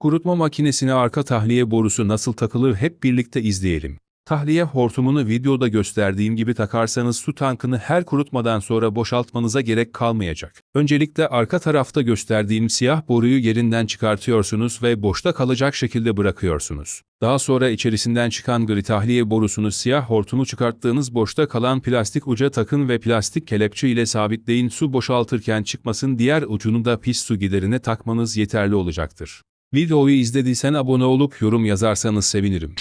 Kurutma makinesine arka tahliye borusu nasıl takılır hep birlikte izleyelim. Tahliye hortumunu videoda gösterdiğim gibi takarsanız su tankını her kurutmadan sonra boşaltmanıza gerek kalmayacak. Öncelikle arka tarafta gösterdiğim siyah boruyu yerinden çıkartıyorsunuz ve boşta kalacak şekilde bırakıyorsunuz. Daha sonra içerisinden çıkan gri tahliye borusunu siyah hortumu çıkarttığınız boşta kalan plastik uca takın ve plastik kelepçe ile sabitleyin su boşaltırken çıkmasın diğer ucunu da pis su giderine takmanız yeterli olacaktır. Videoyu izlediysen abone olup yorum yazarsanız sevinirim.